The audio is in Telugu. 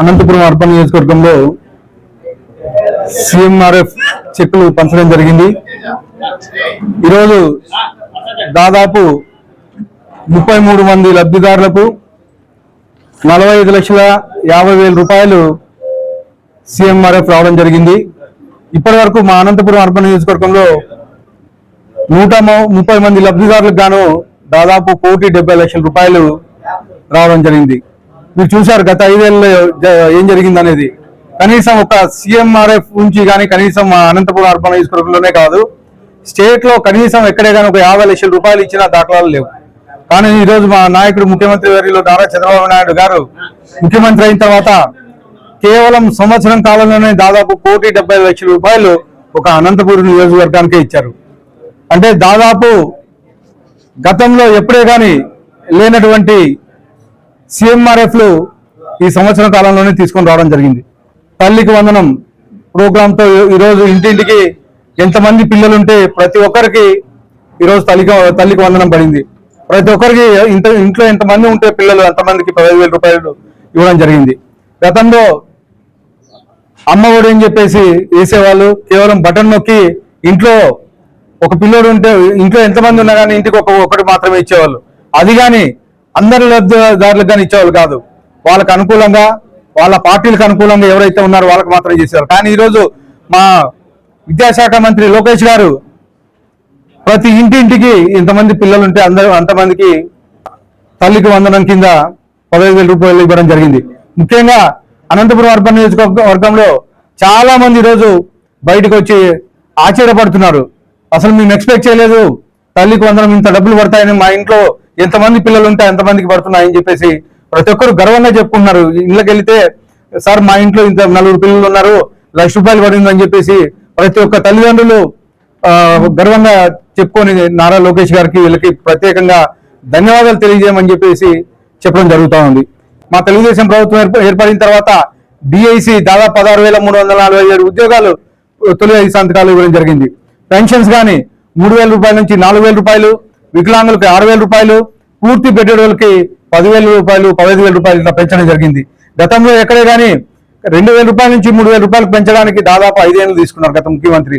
అనంతపురం అర్బన్ నియోజకవర్గంలో సిఎంఆర్ఎఫ్ చెక్కులు పంచడం జరిగింది. ఈరోజు దాదాపు ముప్పై మూడు మంది లబ్ధిదారులకు నలభై ఐదు లక్షల యాభై వేల రూపాయలు సిఎంఆర్ఎఫ్ రావడం జరిగింది. ఇప్పటి వరకు మా అనంతపురం అర్బన్ నియోజకవర్గంలో నూట ముప్పై మంది లబ్ధిదారులకు గాను దాదాపు కోటి డెబ్బై లక్షల రూపాయలు రావడం జరిగింది. మీరు చూశారు గత ఐదేళ్ళు జ- ఏం జరిగింది అనేది కనీసం ఒక సీఎంఆర్ఎఫ్ నుంచి కానీ కనీసం అనంతపురం అర్బన్ నియోజకవర్గంలోనే కాదు స్టేట్లో కనీసం ఎక్కడే కానీ ఒక యాభై లక్షల రూపాయలు ఇచ్చిన దాఖలాలు లేవు. కానీ ఈరోజు మా నాయకుడు ముఖ్యమంత్రి వర్యులు నారా చంద్రబాబు నాయుడు గారు ముఖ్యమంత్రి అయిన తర్వాత కేవలం సంవత్సరం కాలంలోనే దాదాపు కోటి డెబ్బై లక్షల రూపాయలు ఒక అనంతపురం నియోజకవర్గానికే ఇచ్చారు. అంటే దాదాపు గతంలో ఎప్పుడే కానీ లేనటువంటి సిఎంఆర్ఎఫ్లు ఈ సంవత్సరం కాలంలోనే తీసుకొని రావడం జరిగింది. తల్లికి వందనం ప్రోగ్రాంతో ఈరోజు ఇంటింటికి ఎంతమంది పిల్లలుంటే ప్రతి ఒక్కరికి ఈరోజు తల్లికి తల్లికి వందనం పడింది. ప్రతి ఒక్కరికి ఇంత ఇంట్లో ఎంతమంది ఉంటే పిల్లలు అంతమందికి పదహైదు వేల రూపాయలు ఇవ్వడం జరిగింది. గతంలో అమ్మఒడి అని చెప్పేసి వేసేవాళ్ళు కేవలం బటన్ నొక్కి ఇంట్లో ఒక పిల్లోడు ఉంటే ఇంట్లో ఎంతమంది ఉన్నా కానీ ఇంటికి ఒక ఒకటి మాత్రమే ఇచ్చేవాళ్ళు. అది కానీ అందరి లబ్ధిదారులకు కానీ ఇచ్చేవాళ్ళు కాదు. వాళ్ళకు అనుకూలంగా వాళ్ళ పార్టీలకు అనుకూలంగా ఎవరైతే ఉన్నారో వాళ్ళకి మాత్రం చేసేవారు. కానీ ఈరోజు మా విద్యాశాఖ మంత్రి లోకేష్ గారు ప్రతి ఇంటింటికి ఇంతమంది పిల్లలు ఉంటే అందరూ అంతమందికి తల్లికి వందనం కింద పదహైదు వేల రూపాయలు ఇవ్వడం జరిగింది. ముఖ్యంగా అనంతపురం అర్బన్ నియోజకవర్గంలో చాలా మంది ఈరోజు బయటకు వచ్చి ఆశ్చర్యపడుతున్నారు. అసలు మేము ఎక్స్పెక్ట్ చేయలేదు తల్లికి వందనం ఇంత డబ్బులు పడతాయని మా ఇంట్లో ఎంతమంది పిల్లలు ఉంటే ఎంతమందికి పడుతున్నాయని చెప్పేసి ప్రతి ఒక్కరు గర్వంగా చెప్పుకుంటున్నారు. ఇళ్ళకి వెళితే సార్ మా ఇంట్లో ఇంత నలుగురు పిల్లలు ఉన్నారు లక్ష రూపాయలు పడింది అని చెప్పేసి ప్రతి ఒక్క తల్లిదండ్రులు గర్వంగా చెప్పుకొని నారా లోకేష్ గారికి వీళ్ళకి ప్రత్యేకంగా ధన్యవాదాలు తెలియజేయమని చెప్పేసి చెప్పడం జరుగుతూ ఉంది. మా తెలుగుదేశం ప్రభుత్వం ఏర్పడిన తర్వాత డిఐసి దాదాపు పదహారు వేల మూడు వందల నలభై ఏడు ఉద్యోగాలు తొలి ఐదు సంతకాలు ఇవ్వడం జరిగింది. పెన్షన్స్ కానీ మూడు వేల రూపాయల నుంచి నాలుగు వేల రూపాయలు వికలాంగులకు ఆరు వేల రూపాయలు పూర్తి పెట్టేటోళ్ళకి పదివేల రూపాయలు పదహైదు వేల రూపాయలు ఇట్లా పెంచడం జరిగింది. గతంలో ఎక్కడే కానీ రెండు వేల రూపాయల నుంచి మూడు వేల రూపాయలు పెంచడానికి దాదాపు ఐదేళ్ళు తీసుకున్నారు గత ముఖ్యమంత్రి.